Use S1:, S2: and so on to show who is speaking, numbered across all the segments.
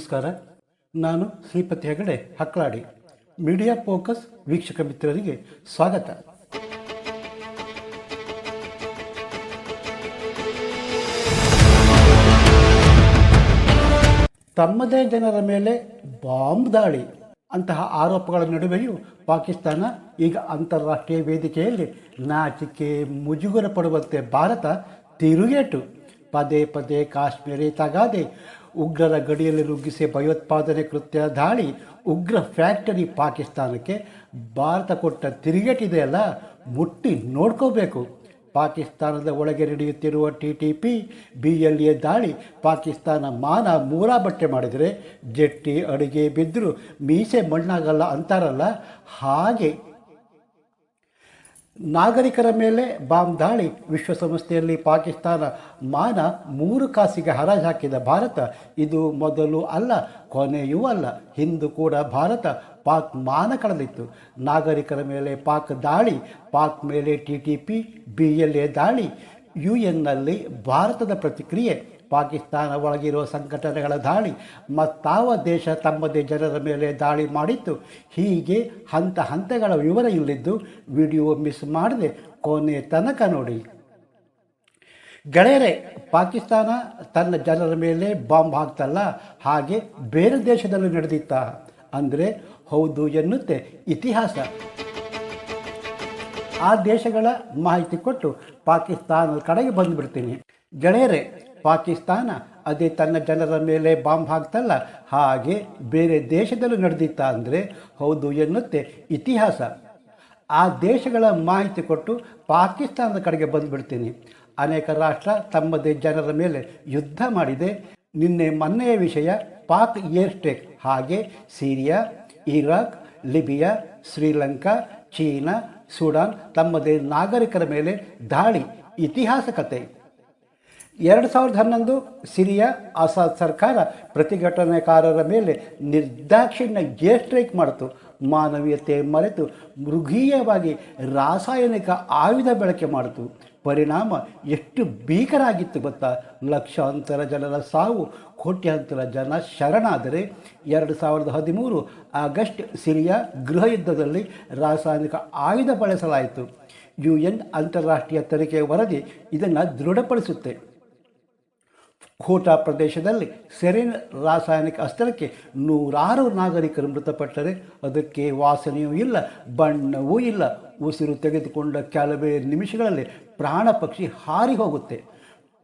S1: ನಮಸ್ಕಾರ. ನಾನು Shripati Hegde, Hakladi. Media focus ವೀಕ್ಷಕ ಮಿತ್ರರಿಗೆ ಸ್ವಾಗತ. ತಮ್ಮದೇ ಜನರ ಮೇಲೆ ಬಾಂಬ್ ದಾಳಿ. ಅಂತಹ ಆರೋಪಗಳ ನಡುವೆಯೂ ಪಾಕಿಸ್ತಾನ ಈಗ ಅಂತಾರಾಷ್ಟ್ರೀಯ ವೇದಿಕೆಯಲ್ಲಿ ನಾಚಿಕೆ ಮುಜುಗರ ಪಡುವಂತೆ ಭಾರತ ತಿರುಗೇಟು. ಪದೇ ಪದೇ ಕಾಶ್ಮೀರಿ ತಗಾದೆ ಉಗ್ರರ ಗಡಿಯಲ್ಲಿ ನುಗ್ಗಿಸಿ ಭಯೋತ್ಪಾದನೆ ಕೃತ್ಯ, ದಾಳಿ, ಉಗ್ರ ಫ್ಯಾಕ್ಟರಿ ಪಾಕಿಸ್ತಾನಕ್ಕೆ ಭಾರತ ಕೊಟ್ಟ ತಿರುಗೇಟಿದೆಯಲ್ಲ, ಮುಟ್ಟಿ ನೋಡ್ಕೋಬೇಕು. ಪಾಕಿಸ್ತಾನದ ಒಳಗೆ ನಡೆಯುತ್ತಿರುವ T T P, B L A ದಾಳಿ, ಪಾಕಿಸ್ತಾನ ಮಾನ ಮೂರಾ ಬಟ್ಟೆ ಮಾಡಿದರೆ, ಜಟ್ಟಿ ಅಡುಗೆ ಬಿದ್ದರೂ ಮೀಸೆ ಮಣ್ಣಾಗಲ್ಲ ಅಂತಾರಲ್ಲ, ಹಾಗೆ ನಾಗರಿಕರ ಮೇಲೆ ಬಾಂಬ್ ದಾಳಿ. ವಿಶ್ವಸಂಸ್ಥೆಯಲ್ಲಿ ಪಾಕಿಸ್ತಾನ ಮಾನ ಮೂರು ಕಾಸಿಗೆ ಹರಾಜು ಹಾಕಿದ ಭಾರತ ಇದು ಮೊದಲು ಅಲ್ಲ, ಕೊನೆಯೂ ಅಲ್ಲ. ಹಿಂದೂ ಕೂಡ ಭಾರತ ಪಾಕ್ ಮಾನ ಕಳೆದಿತ್ತು. ನಾಗರಿಕರ ಮೇಲೆ ಪಾಕ್ ದಾಳಿ, ಪಾಕ್ ಮೇಲೆ T T P, B L A ದಾಳಿ. ಯು ಎನ್ನಲ್ಲಿ ಭಾರತದ ಪ್ರತಿಕ್ರಿಯೆ ಪಾಕಿಸ್ತಾನ ಒಳಗಿರುವ ಸಂಘಟನೆಗಳ ದಾಳಿ, ಮತ್ತಾವ ದೇಶ ತಮ್ಮದೇ ಜನರ ಮೇಲೆ ದಾಳಿ ಮಾಡಿತ್ತು. ಹೀಗೆ ಹಂತ ಹಂತಗಳ ವಿವರ ಇಲ್ಲಿದ್ದು ವಿಡಿಯೋ ಮಿಸ್ ಮಾಡದೆ ಕೊನೆ ತನಕ ನೋಡಿ. ಗೆಳೆಯರೆ, ಪಾಕಿಸ್ತಾನ ತನ್ನ ಜನರ ಮೇಲೆ ಬಾಂಬ್ ಹಾಕ್ತಲ್ಲ, ಹಾಗೆ ಬೇರೆ ದೇಶದಲ್ಲೂ ನಡೆದಿತ್ತ? ಅಂದರೆ ಹೌದು ಎನ್ನುತ್ತೆ ಇತಿಹಾಸ. ಆ ದೇಶಗಳ ಮಾಹಿತಿ ಕೊಟ್ಟು ಪಾಕಿಸ್ತಾನದ ಕಡೆಗೆ ಬಂದುಬಿಡ್ತೀನಿ. ಗೆಳೆಯರೇ ಪಾಕಿಸ್ತಾನ ಅದೇ ತನ್ನ ಜನರ ಮೇಲೆ ಬಾಂಬ್ ಹಾಕ್ತಲ್ಲ, ಹಾಗೆ ಬೇರೆ ದೇಶದಲ್ಲೂ ನಡೆದಿತ್ತ ಅಂದರೆ ಹೌದು ಎನ್ನುತ್ತೆ ಇತಿಹಾಸ. ಆ ದೇಶಗಳ ಮಾಹಿತಿ ಕೊಟ್ಟು ಪಾಕಿಸ್ತಾನದ ಕಡೆಗೆ ಬಂದುಬಿಡ್ತೀನಿ. ಅನೇಕ ರಾಷ್ಟ್ರ ತಮ್ಮದೇ ಜನರ ಮೇಲೆ ಯುದ್ಧ ಮಾಡಿದೆ. ನಿನ್ನೆ ಮೊನ್ನೆಯ ವಿಷಯ, ಪಾಕ್ ಏರ್ ಸ್ಟೇಕ್ ಹಾಗೆ Syria, Iraq, Libya, Sri Lanka, China, Sudan ತಮ್ಮದೇ ನಾಗರಿಕರ ಮೇಲೆ ದಾಳಿ, ಇತಿಹಾಸ ಕತೆ. ಎರಡು ಸಾವಿರದ ಹನ್ನೊಂದು ಸಿರಿಯಾ ಆಸಾದ್ ಸರ್ಕಾರ ಪ್ರತಿಭಟನೆಕಾರರ ಮೇಲೆ ನಿರ್ದಾಕ್ಷಿಣ್ಯ ಗೇರ್ ಸ್ಟ್ರೈಕ್ ಮಾಡಿತು. ಮಾನವೀಯತೆ ಮರೆತು ಮೃಗೀಯವಾಗಿ ರಾಸಾಯನಿಕ ಆಯುಧ ಬಳಕೆ ಮಾಡಿತು. ಪರಿಣಾಮ ಎಷ್ಟು ಭೀಕರಾಗಿತ್ತು ಗೊತ್ತಾ? ಲಕ್ಷಾಂತರ ಜನರ ಸಾವು, ಕೋಟ್ಯಾಂತರ ಜನ ಶರಣಾದರೆ ಎರಡು ಸಾವಿರದ ಹದಿಮೂರು ಆಗಸ್ಟ್ ಸಿರಿಯಾ ಗೃಹ ಯುದ್ಧದಲ್ಲಿ ರಾಸಾಯನಿಕ ಆಯುಧ ಬಳಸಲಾಯಿತು. ಯು ಎನ್ ಅಂತಾರಾಷ್ಟ್ರೀಯ ತನಿಖೆ ವರದಿ ಇದನ್ನು ದೃಢಪಡಿಸುತ್ತೆ. ಖೋಟಾ ಪ್ರದೇಶದಲ್ಲಿ ಸೆರೆನ್ ರಾಸಾಯನಿಕ ಅಸ್ತ್ರಕ್ಕೆ ನೂರಾರು ನಾಗರಿಕರು ಮೃತಪಟ್ಟರೆ ಅದಕ್ಕೆ ವಾಸನೆಯೂ ಇಲ್ಲ, ಬಣ್ಣವೂ ಇಲ್ಲ. ಉಸಿರು ತೆಗೆದುಕೊಂಡ ಕೆಲವೇ ನಿಮಿಷಗಳಲ್ಲಿ ಪ್ರಾಣ ಪಕ್ಷಿ ಹಾರಿ ಹೋಗುತ್ತೆ.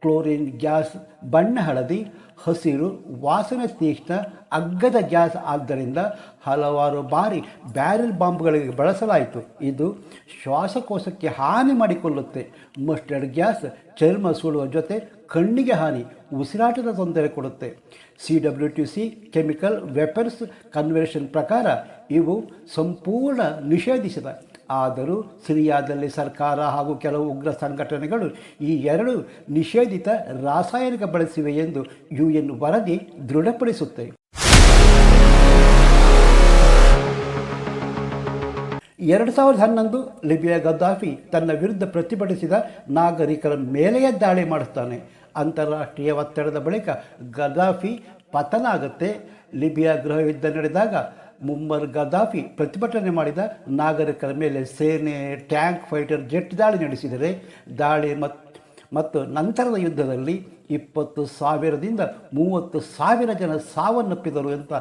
S1: ಕ್ಲೋರಿನ್ ಗ್ಯಾಸ್ ಬಣ್ಣ ಹಳದಿ, ಹಸಿರು, ವಾಸನೆ ತೀಕ್ಷ್ಣ, ಅಗ್ಗದ ಗ್ಯಾಸ್ ಆದ್ದರಿಂದ ಹಲವಾರು ಬಾರಿ ಬ್ಯಾರೆಲ್ ಬಾಂಬ್ಗಳಿಗೆ ಬಳಸಲಾಯಿತು. ಇದು ಶ್ವಾಸಕೋಶಕ್ಕೆ ಹಾನಿ ಮಾಡಿಕೊಳ್ಳುತ್ತೆ. ಮಸ್ಟರ್ಡ್ ಗ್ಯಾಸ್ ಚರ್ಮ ಸುಳುವ ಜೊತೆ ಕಣ್ಣಿಗೆ ಹಾನಿ, ಉಸಿರಾಟದ ತೊಂದರೆ ಕೊಡುತ್ತೆ. C W T C chemical weapons convention ಪ್ರಕಾರ ಇವು ಸಂಪೂರ್ಣ ನಿಷೇಧಿಸಿದ ಆದರೂ ಸಿರಿಯಾದಲ್ಲಿ ಸರ್ಕಾರ ಹಾಗೂ ಕೆಲವು ಉಗ್ರ ಸಂಘಟನೆಗಳು ಈ ಎರಡು ನಿಷೇಧಿತ ರಾಸಾಯನಿಕ ಬಳಸಿವೆ ಎಂದು ಯು ಎನ್ ವರದಿ ದೃಢಪಡಿಸುತ್ತೆ. ಎರಡು ಸಾವಿರದ ಹನ್ನೊಂದು ಲಿಬಿಯಾ ಗದ್ದಾಫಿ ತನ್ನ ವಿರುದ್ಧ ಪ್ರತಿಭಟಿಸಿದ ನಾಗರಿಕರ ಮೇಲೆಯೇ ದಾಳಿ ಮಾಡುತ್ತಾನೆ. ಅಂತಾರಾಷ್ಟ್ರೀಯ ಒತ್ತಡದ ಬಳಿಕ ಗದ್ದಾಫಿ ಪತನ ಆಗುತ್ತೆ. ಲಿಬಿಯಾ ಗೃಹ ಯುದ್ಧ ನಡೆದಾಗ ಮುಮ್ಮರ್ ಗದ್ದಾಫಿ ಪ್ರತಿಭಟನೆ ಮಾಡಿದ ನಾಗರಿಕರ ಮೇಲೆ ಸೇನೆ, ಟ್ಯಾಂಕ್ ಫೈಟರ್ ಜೆಟ್ ದಾಳಿ ನಡೆಸಿದರೆ ದಾಳಿ ಮತ್ತು ಮತ್ತು ನಂತರದ ಯುದ್ಧದಲ್ಲಿ ಇಪ್ಪತ್ತು ಸಾವಿರದಿಂದ ಮೂವತ್ತು ಸಾವಿರ ಜನ ಸಾವನ್ನಪ್ಪಿದರು ಅಂತ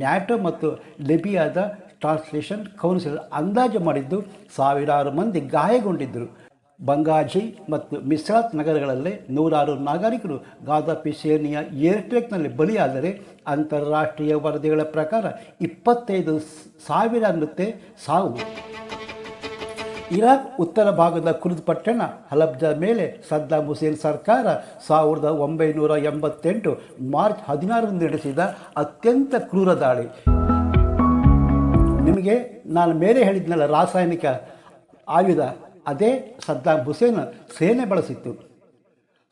S1: ನ್ಯಾಟೋ ಮತ್ತು ಲಿಬಿಯಾದ ಟ್ರಾನ್ಸ್ಲೇಷನ್ ಕೌನ್ಸಿಲ್ ಅಂದಾಜು ಮಾಡಿದ್ದು ಸಾವಿರಾರು ಮಂದಿ ಗಾಯಗೊಂಡಿದ್ದರು. ಬಂಗಾಜಿ ಮತ್ತು ಮಿಸ್ರಾತ್ ನಗರಗಳಲ್ಲಿ ನೂರಾರು ನಾಗರಿಕರು ಗಾದಾಪಿ ಸೇನೆಯ ಏರ್ಟ್ರೇಕ್ನಲ್ಲಿ ಬಲಿಯಾದರೆ ಅಂತಾರಾಷ್ಟ್ರೀಯ ವರದಿಗಳ ಪ್ರಕಾರ ಇಪ್ಪತ್ತೈದು ಸಾವಿರ ಅನ್ನುತ್ತೆ ಸಾವು. ಇರಾಕ್ ಉತ್ತರ ಭಾಗದ ಕುರುದ್ ಪಟ್ಟಣ ಹಲಬ್ಜ ಮೇಲೆ ಸದ್ದಾಂ ಹುಸೇನ್ ಸರ್ಕಾರ ಸಾವಿರದ ಒಂಬೈನೂರ ಎಂಬತ್ತೆಂಟು ಮಾರ್ಚ್ ಹದಿನಾರರಂದು ನಡೆಸಿದ ಅತ್ಯಂತ ಕ್ರೂರ ದಾಳಿ. ನಿಮಗೆ ನಾನು ಮೇಲೆ ಹೇಳಿದ್ನಲ್ಲ ರಾಸಾಯನಿಕ ಆಯುಧ ಅದೇ ಸದ್ದಾಂ ಹುಸೇನ್ ಸೇನೆ ಬಳಸಿತ್ತು.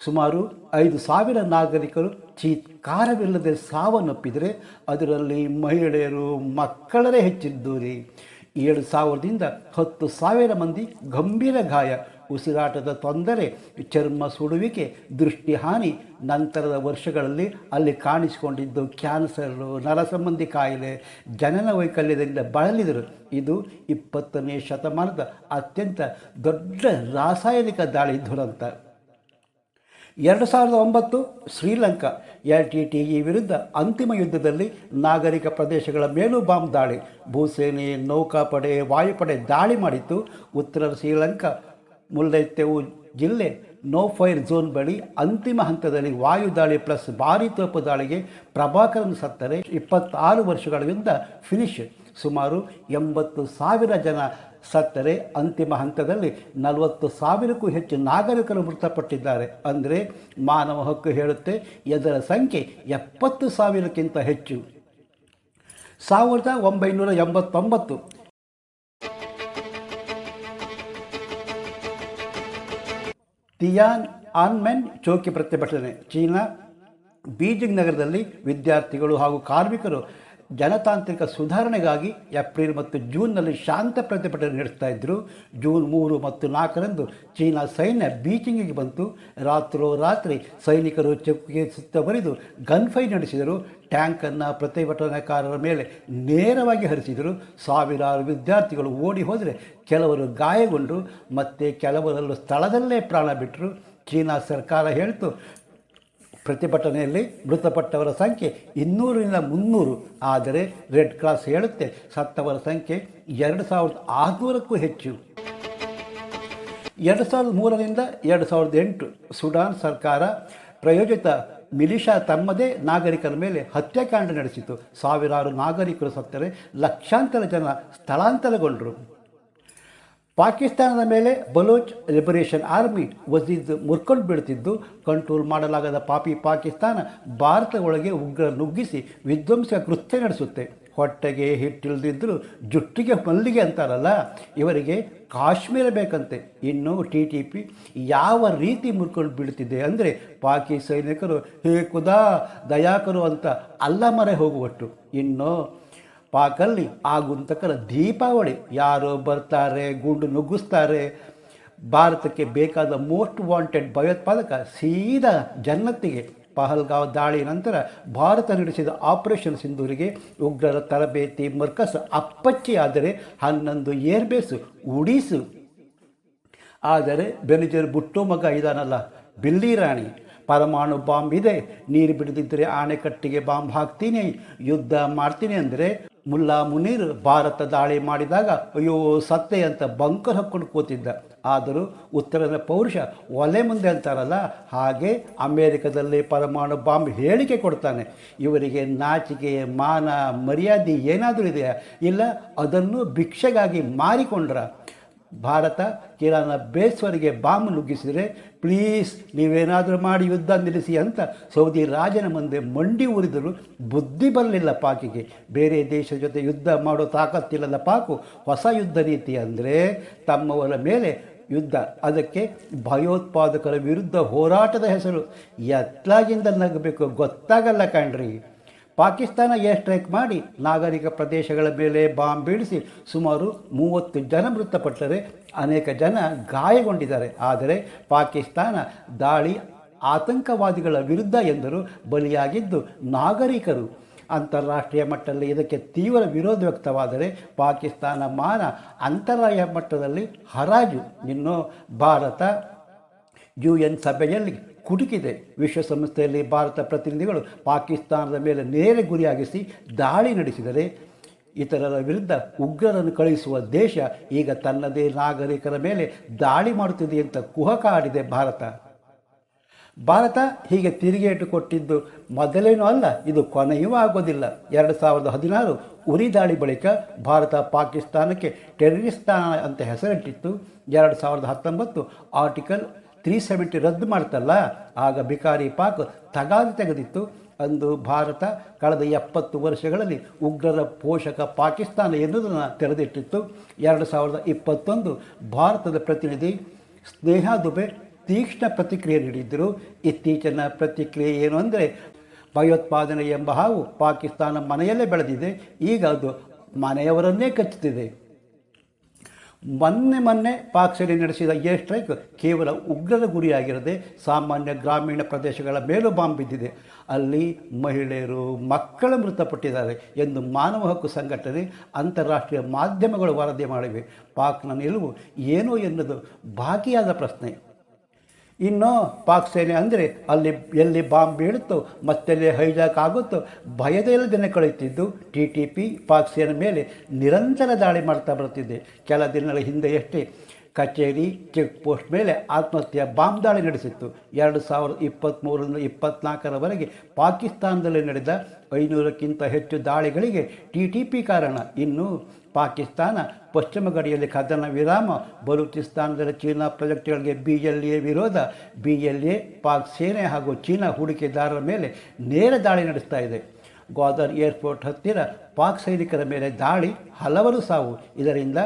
S1: ಸುಮಾರು ಐದು ಸಾವಿರ ನಾಗರಿಕರು ಚೀತ್ಕಾರವಿಲ್ಲದೆ ಸಾವನ್ನಪ್ಪಿದರೆ ಅದರಲ್ಲಿ ಮಹಿಳೆಯರು ಮಕ್ಕಳರೇ ಹೆಚ್ಚಿದ್ದು ರೀ ಏಳು ಸಾವಿರದಿಂದ ಹತ್ತು ಸಾವಿರ ಮಂದಿ ಗಂಭೀರ ಗಾಯ ಉಸಿರಾಟದ ತೊಂದರೆ, ಚರ್ಮ ಸುಡುವಿಕೆ, ದೃಷ್ಟಿಹಾನಿ ನಂತರದ ವರ್ಷಗಳಲ್ಲಿ ಅಲ್ಲಿ ಕಾಣಿಸಿಕೊಂಡಿದ್ದು ಕ್ಯಾನ್ಸರು, ನರಸಂಬಂಧಿ ಕಾಯಿಲೆ, ಜನನ ವೈಕಲ್ಯದಿಂದ ಬಳಲಿದರು. ಇದು ಇಪ್ಪತ್ತನೇ ಶತಮಾನದ ಅತ್ಯಂತ ದೊಡ್ಡ ರಾಸಾಯನಿಕ ದಾಳಿ ದುರಂತ. ಎರಡು ಸಾವಿರದ ಒಂಬತ್ತು Sri Lanka, L T T E ವಿರುದ್ಧ ಅಂತಿಮ ಯುದ್ಧದಲ್ಲಿ ನಾಗರಿಕ ಪ್ರದೇಶಗಳ ಮೇಲೂ ಬಾಂಬ್ ದಾಳಿ. ಭೂಸೇನೆ, ನೌಕಾಪಡೆ, ವಾಯುಪಡೆ ದಾಳಿ ಮಾಡಿತ್ತು. ಉತ್ತರ ಶ್ರೀಲಂಕಾ ಮುಲ್ಲೈತೆವು ಜಿಲ್ಲೆ ನೋ ಫೈರ್ ಝೋನ್ ಬಳಿ ಅಂತಿಮ ಹಂತದಲ್ಲಿ ವಾಯುದಾಳಿ ಪ್ಲಸ್ ಭಾರೀ ತೋಪು ದಾಳಿಗೆ ಪ್ರಭಾಕರನ್ ಸತ್ತರೆ ಇಪ್ಪತ್ತಾರು ವರ್ಷಗಳಿಂದ ಫಿನಿಶ್ ಸುಮಾರು ಎಂಬತ್ತು ಸಾವಿರ ಜನ ಸತ್ತರೆ. ಅಂತಿಮ ಹಂತದಲ್ಲಿ ನಲವತ್ತು ಸಾವಿರಕ್ಕೂ ಹೆಚ್ಚು ನಾಗರಿಕರು ಮೃತಪಟ್ಟಿದ್ದಾರೆ. ಅಂದರೆ ಮಾನವ ಹಕ್ಕು ಹೇಳುತ್ತೆ ಇದರ ಸಂಖ್ಯೆ ಎಪ್ಪತ್ತು ಸಾವಿರಕ್ಕಿಂತ ಹೆಚ್ಚು. ಸಾವಿರದ ಒಂಬೈನೂರ ಎಂಬತ್ತೊಂಬತ್ತು ತಿಯಾನ್ ಆನ್ಮೆನ್ ಚೌಕಿ ಪ್ರತಿಭಟನೆ. ಚೀನಾ ಬೀಜಿಂಗ್ ನಗರದಲ್ಲಿ ವಿದ್ಯಾರ್ಥಿಗಳು ಹಾಗೂ ಕಾರ್ಮಿಕರು ಜನತಾಂತ್ರಿಕ ಸುಧಾರಣೆಗಾಗಿ ಏಪ್ರಿಲ್ ಮತ್ತು ಜೂನ್ನಲ್ಲಿ ಶಾಂತ ಪ್ರತಿಭಟನೆ ನಡೆಸ್ತಾ ಇದ್ದರು ಜೂನ್ ಮೂರು ಮತ್ತು ನಾಲ್ಕರಂದು ಚೀನಾ ಸೈನ್ಯ ಬೀಚಿಂಗಿಗೆ ಬಂತು. ರಾತ್ರೋರಾತ್ರಿ ಸೈನಿಕರು ಚೆಕ್ಗೆ ಸುತ್ತ ಬರೆದು ಗನ್ ಫೈ ನಡೆಸಿದರು ಟ್ಯಾಂಕನ್ನು ಪ್ರತಿಭಟನಾಕಾರರ ಮೇಲೆ ನೇರವಾಗಿ ಹರಿಸಿದರು. ಸಾವಿರಾರು ವಿದ್ಯಾರ್ಥಿಗಳು ಓಡಿ ಹೋದರೆ ಕೆಲವರು ಗಾಯಗೊಂಡರು ಮತ್ತು ಕೆಲವರಲ್ಲೂ ಸ್ಥಳದಲ್ಲೇ ಪ್ರಾಣ ಬಿಟ್ಟರು ಚೀನಾ ಸರ್ಕಾರ ಹೇಳಿತು ಪ್ರತಿಭಟನೆಯಲ್ಲಿ ಮೃತಪಟ್ಟವರ ಸಂಖ್ಯೆ ಇನ್ನೂರರಿಂದ ಮುನ್ನೂರು. ಆದರೆ ರೆಡ್ ಕ್ರಾಸ್ ಹೇಳುತ್ತೆ, ಸತ್ತವರ ಸಂಖ್ಯೆ ಎರಡು ಸಾವಿರದ ಆರುನೂರಕ್ಕೂ ಹೆಚ್ಚು. ಎರಡು ಸಾವಿರದ ಮೂರರಿಂದ ಎರಡು ಸಾವಿರದ ಎಂಟು ಸುಡಾನ್ ಸರ್ಕಾರ ಪ್ರಯೋಜಿತ ಮಿಲಿಷಾ ತಮ್ಮದೇ ನಾಗರಿಕರ ಮೇಲೆ ಹತ್ಯಾಕಾಂಡ ನಡೆಸಿತು ಸಾವಿರಾರು ನಾಗರಿಕರು ಸತ್ತರೆ, ಲಕ್ಷಾಂತರ ಜನ ಸ್ಥಳಾಂತರಗೊಂಡರು. ಪಾಕಿಸ್ತಾನದ ಮೇಲೆ ಬಲೋಚ್ ಲಿಬರೇಷನ್ ಆರ್ಮಿ ವಜೀದ್ ಮುರ್ಕೊಂಡು ಬೀಳ್ತಿದ್ದು, ಕಂಟ್ರೋಲ್ ಮಾಡಲಾಗದ ಪಾಪಿ ಪಾಕಿಸ್ತಾನ ಭಾರತ ಒಳಗೆ ಉಗ್ರ ನುಗ್ಗಿಸಿ ವಿಧ್ವಂಸ ಕೃತ್ಯ ನಡೆಸುತ್ತೆ. ಹೊಟ್ಟೆಗೆ ಹಿಟ್ಟಿಲ್ದಿದ್ದರೂ ಜುಟ್ಟಿಗೆ ಮಲ್ಲಿಗೆ ಅಂತಾರಲ್ಲ, ಇವರಿಗೆ ಕಾಶ್ಮೀರ ಬೇಕಂತೆ. ಇನ್ನು ಟಿ ಟಿ ಪಿ ಯಾವ ರೀತಿ ಮುರ್ಕೊಂಡು ಬೀಳ್ತಿದೆ ಅಂದರೆ ಪಾಕಿ ಸೈನಿಕರು, ಹೇ ಕುದಾ ದಯಾಕರು ಅಂತ ಅಲ್ಲ ಮರೆ ಹೋಗುವಟ್ಟು ಇನ್ನು ಪಾಕಲ್ಲಿ ಆಗುಂತಕರ ದೀಪಾವಳಿ. ಯಾರು ಬರ್ತಾರೆ, ಗುಂಡು ನುಗ್ಗಿಸ್ತಾರೆ. ಭಾರತಕ್ಕೆ ಬೇಕಾದ ಮೋಸ್ಟ್ ವಾಂಟೆಡ್ ಭಯೋತ್ಪಾದಕ ಸೀದಾ ಜನ್ನತ್ತಿಗೆ. ಪಹಲ್ಗಾವ್ ದಾಳಿ ನಂತರ ಭಾರತ ನಡೆಸಿದ ಆಪರೇಷನ್ ಸಿಂಧೂರಿಗೆ ಉಗ್ರರ ತರಬೇತಿ, ಮರ್ಕಸ್ ಅಪ್ಪಚ್ಚಿ ಆದರೆ ಹನ್ನೊಂದು ಏರ್ಬೇಸು, ಉಡೀಸು. ಆದರೆ ಬೆನಿಜರ್ ಬುಟ್ಟು ಮಗ ಇದಾನಲ್ಲ, ಬಿಲ್ಲಿ ರಾಣಿ. ಪರಮಾಣು ಬಾಂಬ್ ಇದೆ. ನೀರು ಬಿಡದಿದ್ದರೆ ಆಣೆಕಟ್ಟಿಗೆ ಬಾಂಬ್ ಹಾಕ್ತೀನಿ. ಯುದ್ಧ ಮಾಡ್ತೀನಿ ಅಂದರೆ ಮುಲ್ಲಾ ಮುನೀರ್ ಭಾರತ ದಾಳಿ ಮಾಡಿದಾಗ, ಅಯ್ಯೋ ಸತ್ತೆ ಅಂತ ಬಂಕರ್ ಹಾಕ್ಕೊಂಡು ಕೂತಿದ್ದ. ಆದರೂ ಉತ್ತರದ ಪೌರುಷ ಒಲೆ ಮುಂದೆ ಅಂತಾರಲ್ಲ, ಹಾಗೆ ಅಮೇರಿಕದಲ್ಲಿ ಪರಮಾಣು ಬಾಂಬ್ ಹೇಳಿಕೆ ಕೊಡ್ತಾನೆ. ಇವರಿಗೆ ನಾಚಿಕೆ, ಮಾನ, ಮರ್ಯಾದೆ ಏನಾದರೂ ಇದೆಯಾ? ಇಲ್ಲ, ಅದನ್ನು ಭಿಕ್ಷೆಗಾಗಿ ಮಾರಿಕೊಂಡ್ರ? ಭಾರತ ಕಿರಾನ ಬೇಸ್ವರಿಗೆ ಬಾಂಬ್ ನುಗ್ಗಿಸಿದರೆ, ಪ್ಲೀಸ್ ನೀವೇನಾದರೂ ಮಾಡಿ ಯುದ್ಧ ನಿಲ್ಲಿಸಿ ಅಂತ ಸೌದಿ ರಾಜನ ಮುಂದೆ ಮಂಡಿ ಉರಿದರೂ ಬುದ್ಧಿ ಬರಲಿಲ್ಲ ಪಾಕಿಗೆ. ಬೇರೆ ದೇಶದ ಜೊತೆ ಯುದ್ಧ ಮಾಡೋ ತಾಕತ್ತಿಲ್ಲದ ಪಾಕು ಹೊಸ ಯುದ್ಧ ನೀತಿ ಅಂದರೆ ತಮ್ಮವರ ಮೇಲೆ ಯುದ್ಧ. ಅದಕ್ಕೆ ಭಯೋತ್ಪಾದಕರ ವಿರುದ್ಧ ಹೋರಾಟದ ಹೆಸರು. ಎತ್ತಲಾಗಿಂದ ನಗಬೇಕು ಗೊತ್ತಾಗಲ್ಲ ಕಣ್ರಿ. ಪಾಕಿಸ್ತಾನ ಏರ್ ಸ್ಟ್ರೈಕ್ ಮಾಡಿ ನಾಗರಿಕ ಪ್ರದೇಶಗಳ ಮೇಲೆ ಬಾಂಬ್ ಬೀಳಿಸಿ ಸುಮಾರು ಮೂವತ್ತು ಜನ ಮೃತಪಟ್ಟರೆ ಅನೇಕ ಜನ ಗಾಯಗೊಂಡಿದ್ದಾರೆ. ಆದರೆ ಪಾಕಿಸ್ತಾನ ದಾಳಿ ಆತಂಕವಾದಿಗಳ ವಿರುದ್ಧ ಎಂದರು, ಬಲಿಯಾಗಿದ್ದು ನಾಗರಿಕರು. ಅಂತಾರಾಷ್ಟ್ರೀಯ ಮಟ್ಟದಲ್ಲಿ ಇದಕ್ಕೆ ತೀವ್ರ ವಿರೋಧ ವ್ಯಕ್ತವಾದರೆ ಪಾಕಿಸ್ತಾನ ಮಾನ ಅಂತಾರಾಷ್ಟ್ರೀಯ ಮಟ್ಟದಲ್ಲಿ ಹರಾಜು. ಇನ್ನು ಭಾರತ ಯು ಎನ್ ಸಭೆಯಲ್ಲಿ ಕುಟುಕಿದೆ. ವಿಶ್ವಸಂಸ್ಥೆಯಲ್ಲಿ ಭಾರತ ಪ್ರತಿನಿಧಿಗಳು ಪಾಕಿಸ್ತಾನದ ಮೇಲೆ ನೇರ ಗುರಿಯಾಗಿಸಿ ದಾಳಿ ನಡೆಸಿದರೆ ಇತರರ ವಿರುದ್ಧ ಉಗ್ರರನ್ನು ಕಳುಹಿಸುವ ದೇಶ ಈಗ ತನ್ನದೇ ನಾಗರಿಕರ ಮೇಲೆ ದಾಳಿ ಮಾಡುತ್ತಿದೆ ಅಂತ ಕುಹಕ ಆಡಿದೆ ಭಾರತ. ಭಾರತ ಹೀಗೆ ತಿರುಗೇಟು ಕೊಟ್ಟಿದ್ದು ಮೊದಲೇನೂ ಅಲ್ಲ, ಇದು ಕೊನೆಯೂ ಆಗೋದಿಲ್ಲ. ಎರಡು ಸಾವಿರದ ಹದಿನಾರು ಉರಿ ದಾಳಿ ಬಳಿಕ ಭಾರತ ಪಾಕಿಸ್ತಾನಕ್ಕೆ ಟೆರರಿಸ್ತಾನ ಅಂತ ಹೆಸರಿಟ್ಟಿತ್ತು. ಎರಡು ಸಾವಿರದ ಹತ್ತೊಂಬತ್ತು ಆರ್ಟಿಕಲ್ ತ್ರೀ ಸೆವೆಂಟಿ ರದ್ದು ಮಾಡ್ತಲ್ಲ, ಆಗ ಬಿಕಾರಿ ಪಾಕ್ ತಗಾದಿ ತೆಗೆದಿತ್ತು. ಅಂದು ಭಾರತ ಕಳೆದ ಎಪ್ಪತ್ತು ವರ್ಷಗಳಲ್ಲಿ ಉಗ್ರರ ಪೋಷಕ ಪಾಕಿಸ್ತಾನ ಎನ್ನುವುದನ್ನು ತೆರೆದಿಟ್ಟಿತ್ತು. ಎರಡು ಸಾವಿರದ ಇಪ್ಪತ್ತೊಂದು ಭಾರತದ ಪ್ರತಿನಿಧಿ ಸ್ನೇಹ ದುಬೆ ತೀಕ್ಷ್ಣ ಪ್ರತಿಕ್ರಿಯೆ ನೀಡಿದ್ದರು. ಇತ್ತೀಚಿನ ಪ್ರತಿಕ್ರಿಯೆ ಏನು ಅಂದರೆ, ಭಯೋತ್ಪಾದನೆ ಎಂಬ ಹಾವು ಪಾಕಿಸ್ತಾನ ಮನೆಯಲ್ಲೇ ಬೆಳೆದಿದೆ. ಈಗ ಅದು ಮನೆಯವರನ್ನೇ ಕಚ್ಚುತ್ತಿದೆ. ಮೊನ್ನೆ ಮೊನ್ನೆ ಪಾಕ್ ಸೇನೆ ನಡೆಸಿದ ಏರ್ ಸ್ಟ್ರೈಕ್ ಕೇವಲ ಉಗ್ರರ ಗುರಿಯಾಗಿರದೆ ಸಾಮಾನ್ಯ ಗ್ರಾಮೀಣ ಪ್ರದೇಶಗಳ ಮೇಲೂ ಬಾಂಬ್ ಬಿದ್ದಿದೆ. ಅಲ್ಲಿ ಮಹಿಳೆಯರು, ಮಕ್ಕಳು ಮೃತಪಟ್ಟಿದ್ದಾರೆ ಎಂದು ಮಾನವ ಹಕ್ಕು ಸಂಘಟನೆ ಅಂತಾರಾಷ್ಟ್ರೀಯ ಮಾಧ್ಯಮಗಳು ವರದಿ ಮಾಡಿವೆ. ಪಾಕ್ನ ನಿಲುವು ಏನು ಎನ್ನುವುದು ಬಾಕಿಯಾದ ಪ್ರಶ್ನೆ. ಇನ್ನು ಪಾಕ್ ಸೇನೆ ಅಂದರೆ ಅಲ್ಲಿ, ಎಲ್ಲಿ ಬಾಂಬ್ ಬೀಳುತ್ತೋ ಮತ್ತೆಲ್ಲಿ ಹೈಜಾಕ್ ಆಗುತ್ತೋ ಭಯದೆಲ್ಲ ದಿನ ಕಳೆಯುತ್ತಿದ್ದು ಟಿ ಟಿ ಪಿ ಪಾಕ್ ಸೇನೆ ಮೇಲೆ ನಿರಂತರ ದಾಳಿ ಮಾಡ್ತಾ ಬರ್ತಿದೆ. ಕೆಲ ದಿನಗಳ ಹಿಂದೆಯಷ್ಟೇ ಕಚೇರಿ, ಚೆಕ್ ಪೋಸ್ಟ್ ಮೇಲೆ ಆತ್ಮಹತ್ಯೆ, ಬಾಂಬ್ ದಾಳಿ ನಡೆಸಿತ್ತು. ಎರಡು ಸಾವಿರದ ಇಪ್ಪತ್ತ್ಮೂರರಿಂದ ಇಪ್ಪತ್ತ್ನಾಲ್ಕರವರೆಗೆ ಪಾಕಿಸ್ತಾನದಲ್ಲಿ ನಡೆದ ಐನೂರಕ್ಕಿಂತ ಹೆಚ್ಚು ದಾಳಿಗಳಿಗೆ ಟಿ ಟಿ ಪಿ ಕಾರಣ. ಇನ್ನು ಪಾಕಿಸ್ತಾನ, ಪಶ್ಚಿಮ ಗಡಿಯಲ್ಲಿ ಕದನ ವಿರಾಮ, ಬಲೂಚಿಸ್ತಾನದಲ್ಲಿ ಚೀನಾ ಪ್ರಾಜೆಕ್ಟ್ಗಳಿಗೆ ಬಿ ಎಲ್ ಎ ವಿರೋಧ ಬಿ ಎಲ್ ಎ ಪಾಕ್ ಸೇನೆ ಹಾಗೂ ಚೀನಾ ಹೂಡಿಕೆದಾರರ ಮೇಲೆ ನೇರ ದಾಳಿ ನಡೆಸ್ತಾ ಇದೆ. ಗ್ವಾದರ್ ಏರ್ಪೋರ್ಟ್ ಹತ್ತಿರ ಪಾಕ್ ಸೈನಿಕರ ಮೇಲೆ ದಾಳಿ, ಹಲವರು ಸಾವು. ಇದರಿಂದ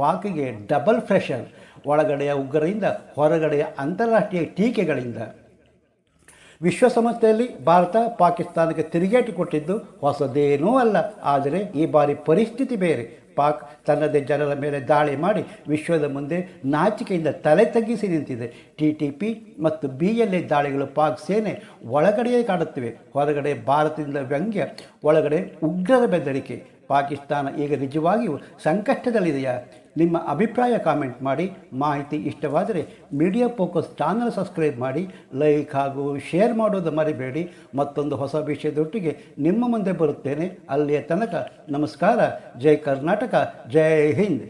S1: ಪಾಕ್ಗೆ ಡಬಲ್ ಫ್ರೆಷರ್ ಒಳಗಡೆಯ ಉಗ್ರರಿಂದ, ಹೊರಗಡೆಯ ಅಂತಾರಾಷ್ಟ್ರೀಯ ಟೀಕೆಗಳಿಂದ. ವಿಶ್ವಸಂಸ್ಥೆಯಲ್ಲಿ ಭಾರತ ಪಾಕಿಸ್ತಾನಕ್ಕೆ ತಿರುಗೇಟು ಕೊಟ್ಟಿದ್ದು ಹೊಸದೇನೂ ಅಲ್ಲ. ಆದರೆ ಈ ಬಾರಿ ಪರಿಸ್ಥಿತಿ ಬೇರೆ. ಪಾಕ್ ತನ್ನದೇ ಜನರ ಮೇಲೆ ದಾಳಿ ಮಾಡಿ ವಿಶ್ವದ ಮುಂದೆ ನಾಚಿಕೆಯಿಂದ ತಲೆ ತಗ್ಗಿಸಿ ನಿಂತಿದೆ. ಟಿ ಟಿ ಪಿ ಮತ್ತು ಬಿ ಎಲ್ ಎ ದಾಳಿಗಳು ಪಾಕ್ ಸೇನೆ ಒಳಗಡೆಯೇ ಕಾಣುತ್ತಿವೆ ಹೊರಗಡೆ ಭಾರತದಿಂದ ವ್ಯಂಗ್ಯ, ಒಳಗಡೆ ಉಗ್ರರ ಬೆದರಿಕೆ. ಪಾಕಿಸ್ತಾನ ಈಗ ನಿಜವಾಗಿಯೂ ಸಂಕಷ್ಟದಲ್ಲಿದೆಯಾ? ನಿಮ್ಮ ಅಭಿಪ್ರಾಯ ಕಾಮೆಂಟ್ ಮಾಡಿ, ಮಾಹಿತಿ ಇಷ್ಟವಾದರೆ ಮೀಡಿಯಾ ಫೋಕಸ್ ಚಾನಲ್ ಸಬ್ಸ್ಕ್ರೈಬ್ ಮಾಡಿ, ಲೈಕ್ ಹಾಗೂ ಶೇರ್ ಮಾಡೋದು ಮರಿಬೇಡಿ. ಮತ್ತೊಂದು ಹೊಸ ವಿಷಯದೊಟ್ಟಿಗೆ ನಿಮ್ಮ ಮುಂದೆ ಬರುತ್ತೇನೆ. ಅಲ್ಲಿಯ ತನಕ ನಮಸ್ಕಾರ. ಜೈ ಕರ್ನಾಟಕ, ಜೈ ಹಿಂದ್.